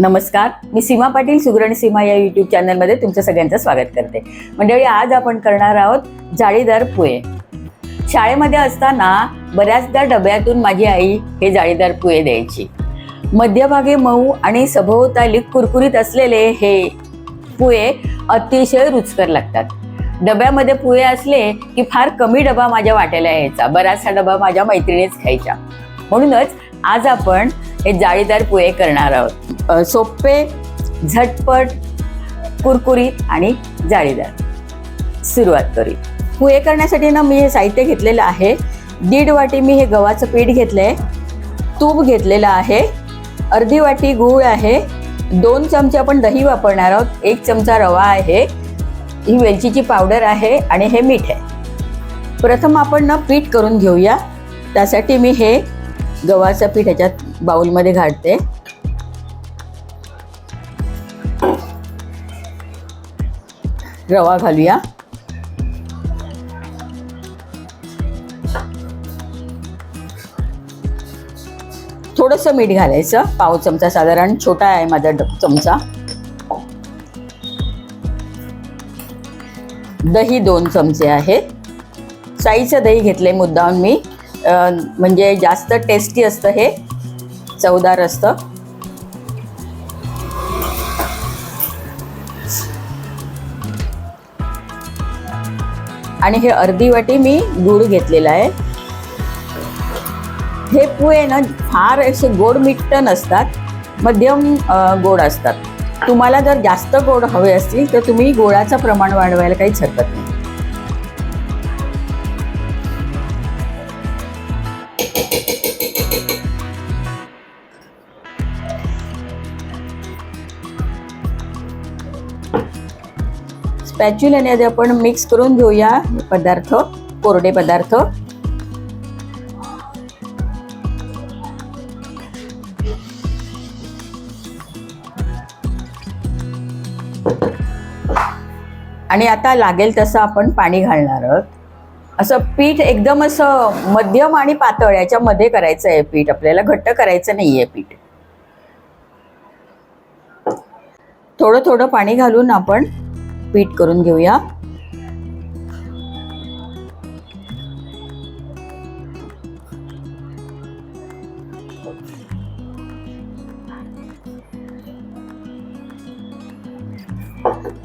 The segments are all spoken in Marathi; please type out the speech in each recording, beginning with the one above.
नमस्कार. मी सीमा पाटील सुगरण सीमा या यूट्यूब चॅनलमध्ये तुमच्या सगळ्यांचं स्वागत करते. मंडळी आज आपण करणार आहोत जाळीदार पोहे शाळेमध्ये असताना बऱ्याचदा डब्यातून माझी आई हे जाळीदार पोहे द्यायची. मध्यभागी मऊ आणि सभोवताली कुरकुरीत असलेले हे पोहे अतिशय रुचकर लागतात. डब्यामध्ये पोहे असले की फार कमी डबा माझ्या वाट्याला यायचा. बराचसा डबा माझ्या मैत्रिणीच खायच्या. म्हणूनच आज आपण हे जाळीदार पोहे करणार आहोत. सोपे झटपट कुरकुरीत आणि जाळीदार. सुरुवात करूया. पोहे करण्यासाठी ना मी हे साहित्य घेतलेलं आहे. दीड वाटी मी हे गव्हाचं पीठ घेतलं आहे तूप घेतलेलं आहे. अर्धी वाटी गूळ आहे. दोन चमचे आपण दही वापरणार आहोत. एक चमचा रवा आहे. ही वेलचीची पावडर आहे आणि हे मीठ आहे. प्रथम आपण ना पीठ करून घेऊया. त्यासाठी मी हे गव्हाचं पीठ ह्याच्यात बाउलमध्ये घालते. रवा घालूया. थोडंसं मीठ घालायचं. पाव चमचा साधारण छोटा आहे माझा चमचा. दही दोन चमचे आहे. साईचं दही घेतलंय मुद्दाम मी. म्हणजे जास्त टेस्टी असतं हे. चवदार असतं. आणि हे अर्धी वाटी मी गूळ घेतलेला आहे. हे पोहे ना फार असे गोड मिट्ट नसतात मध्यम गोड असतात. तुम्हाला जर जास्त गोड हवे असतील तर तुम्ही गोडाचं प्रमाण वाढवायला काहीच हरकत नाही. स्पॅच्युलाने आधी आपण मिक्स करून घेऊया पदार्थ कोरडे पदार्थ. आणि आता लागेल तसं आपण पाणी घालणार आहोत. असं पीठ एकदम असं मध्यम आणि पातळ याच्यामध्ये करायचं आहे पीठ. आपल्याला घट्ट करायचं नाही आहे पीठ. थोडं थोडं पाणी घालून आपण पीठ करून घेऊया.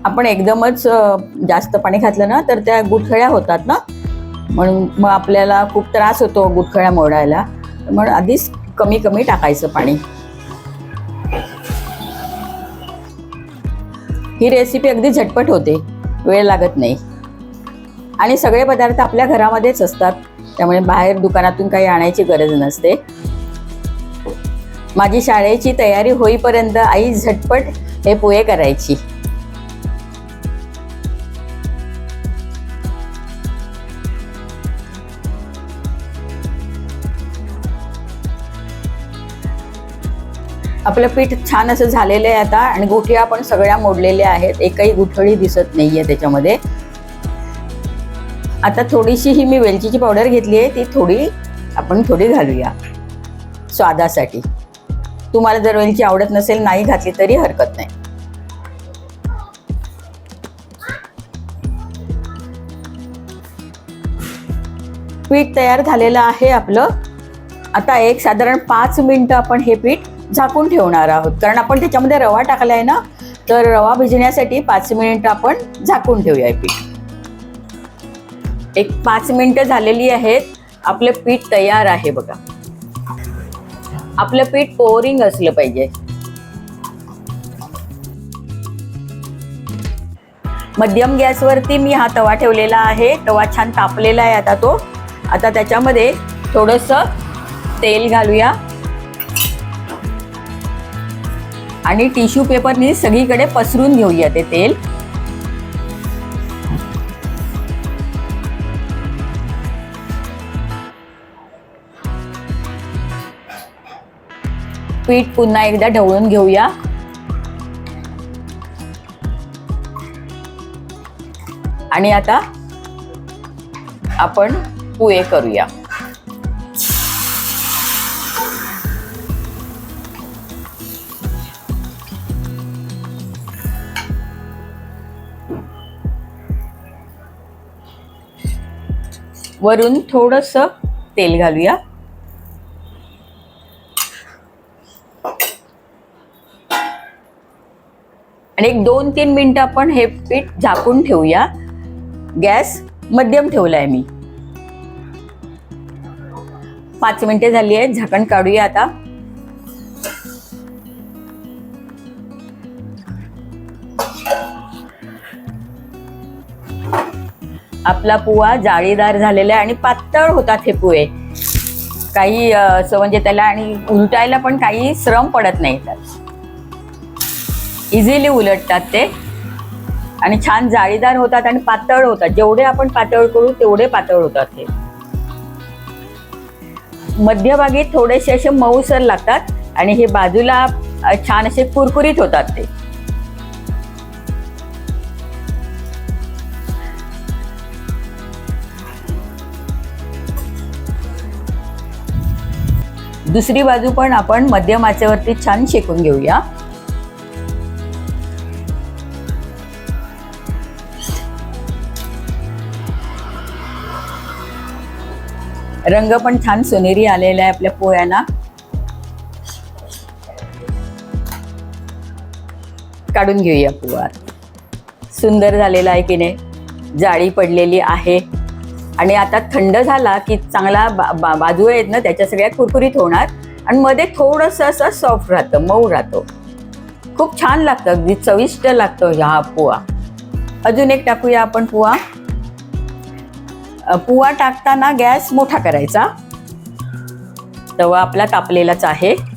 आपण एकदमच जास्त पाणी घातलं ना तर त्या गुठळ्या होतात ना? म्हणून मग आपल्याला खूप त्रास होतो गुठळ्या मोडायला. म्हणून आधीच कमी कमी टाकायचं पाणी. ही रेसिपी अगदी झटपट होते. वेळ लागत नाही. आणि सगळे पदार्थ आपल्या घरामध्येच असतात. त्यामुळे बाहेर दुकानातून काही आणायची गरज नसते. माझी शाळेची तयारी होईपर्यंत आई झटपट हे पोहे करायची. आपलं पीठ छान असं झालेलं आहे आता आणि गुठळ्या पण सगळ्या मोडलेल्या आहेत. एकही गुठळी दिसत नाहीये त्याच्यामध्ये. आता थोडीशी ही मी वेलचीची पावडर घेतली आहे ती थोडी आपण थोडी घालूया स्वादासाठी. तुम्हाला जर वेलची आवडत नसेल नाही घातली तरी हरकत नाही. पीठ तयार झालेलं आहे आपलं. आता एक साधारण पाच मिनिटं आपण हे पीठ झाकून ठेवणार आहोत. कारण आपण त्याच्यामध्ये रवा टाकला आहे ना तर रवा भिजण्यासाठी पाच मिनिटं आपण झाकून ठेवूया पीठ. एक पाच मिनिटं झालेली आहेत. आपलं पीठ तयार आहे बघा. आपलं पीठ पोरिंग असलं पाहिजे. मध्यम गॅसवरती मी हा तवा ठेवलेला आहे. तवा छान तापलेला आहे आता तो. आता त्याच्यामध्ये थोडंसं तेल घालूया. आणि टिश्यू पेपरनी सगळीकडे पसरून घेऊया ते तेल. पीठ पुन्हा एकदा ढवळून घेऊया. आणि आता आपण पोहे करूया. वरून थोडस तेल घालूया. आणि एक दोन तीन मिनटं आपण हे पीठ झाकून ठेवूया. गॅस मध्यम ठेवलाय मी. पाच मिनिटे झाली आहेत झाकण काढूया आता. आपला पुवा जाळीदार झालेला आहे आणि पातळ होतात हे पोहे काही असं म्हणजे त्याला आणि उलटायला पण काही श्रम पडत नाही. त्यात इझिली उलटतात ते. आणि छान जाळीदार होतात आणि पातळ होतात. जेवढे आपण पातळ करू तेवढे पातळ होतात हे मध्यभागी थोडेसे असे मऊसर लागतात आणि हे बाजूला छान असे कुरकुरीत होतात ते. दुसरी बाजू पण आपण मध्यम आचेवरती छान शेकून घेऊया. रंग पण छान सोनेरी आलेला आहे आपल्या पोह्यांना काढून घेऊया पोहा सुंदर झालेला आहे की नाही? जाळी पडलेली आहे. आणि आता थंड झाला की चांगला बा, बा, बाजू आहेत ना त्याच्या सगळ्या कुरकुरीत होणार. आणि मध्ये थोडंसं असं सॉफ्ट राहतं मऊ राहतो. खूप छान लागतं अगदी चविष्ट लागतो हा पोहा. अजून एक टाकूया आपण पोहा. पोहा पुवा टाकताना गॅस मोठा करायचा. तवा आपला तापलेलाच आहे.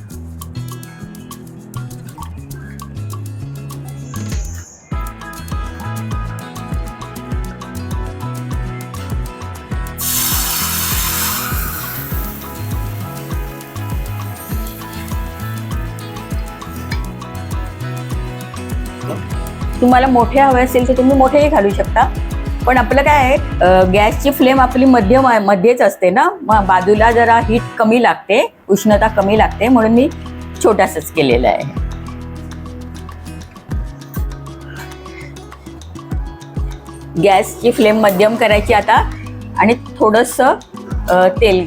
तुम्हाला मोठे हवे असेल तर तुम्ही मोठेही घालू शकता. पण आपलं काय आहे गॅसची फ्लेम आपली मध्यम आहे मध्येच असते ना? मग बाजूला जरा हीट कमी लागते उष्णता कमी लागते म्हणून मी छोटासाच केलेला आहे. गॅसची फ्लेम मध्यम करायची आता आणि थोडंसं तेल.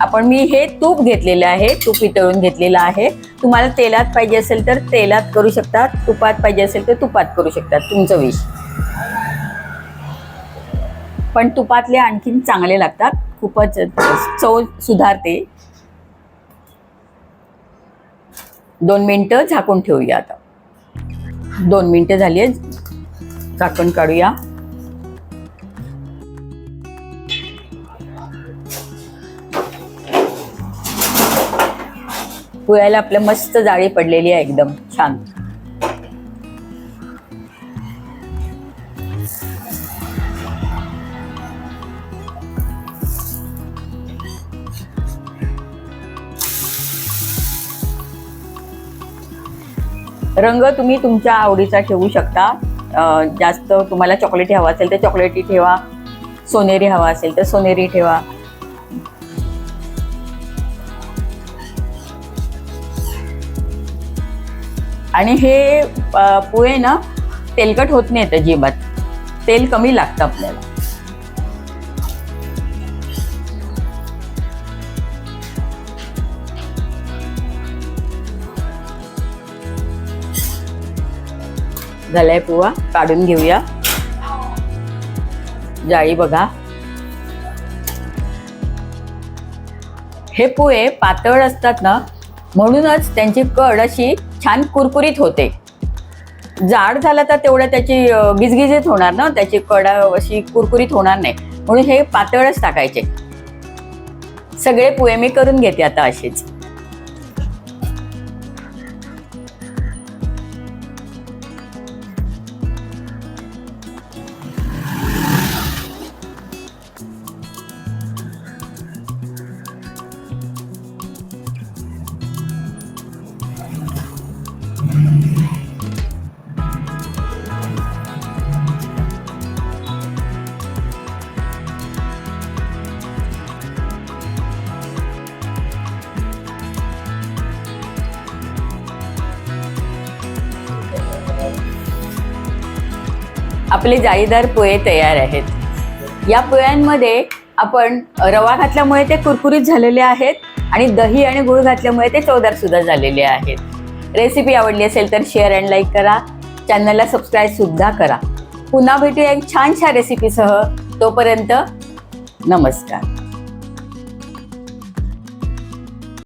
आपण मी हे तूप घेतलेलं आहे तूप वितळून घेतलेलं आहे. तुम्हाला तेलात पाहिजे असेल तर तेलात करू शकतात तुपात पाहिजे असेल तर तुपात करू शकतात तुमचं विष पण तुपातले आणखीन चांगले लागतात खूपच चव सुधारते. दोन मिनटं झाकून ठेवूया आता. दोन मिनटं झाली आहे झाकण काढूया. पोह्याला आपल्या मस्त जाळी पडलेली आहे एकदम छान. रंग तुम्ही तुमच्या आवडीचा ठेवू शकता. जास्त तुम्हाला चॉकलेटी हवा असेल तर चॉकलेटी ठेवा. सोनेरी हवा असेल तर सोनेरी ठेवा. आणि हे पोहे ना तेलकट होत नाही त्या अजिबात. तेल कमी लागतं आपल्याला. झालाय पोहा काढून घेऊया. जाळी बघा. हे पोहे पातळ असतात ना म्हणूनच त्यांची कड अशी छान कुरकुरीत होते. जाड झालं तर तेवढं त्याची गिजगिजीत होणार ना? त्याची कडा अशी कुरकुरीत होणार नाही. म्हणून हे पातळच टाकायचे. सगळे पोहे मी करून घेते आता असेच आपले जाळीदार पोहे तयार आहेत. या पोह्यांमध्ये आपण रवा घातल्यामुळे ते कुरकुरीत झालेले आहेत आणि दही आणि गुळ घातल्यामुळे ते चवदार सुद्धा झालेले आहेत. रेसिपी आवडली असेल तर शेअर अँड लाईक करा. चॅनलला सबस्क्राईब सुद्धा करा. पुन्हा भेटूया एक छानशा रेसिपीसह तोपर्यंत नमस्कार.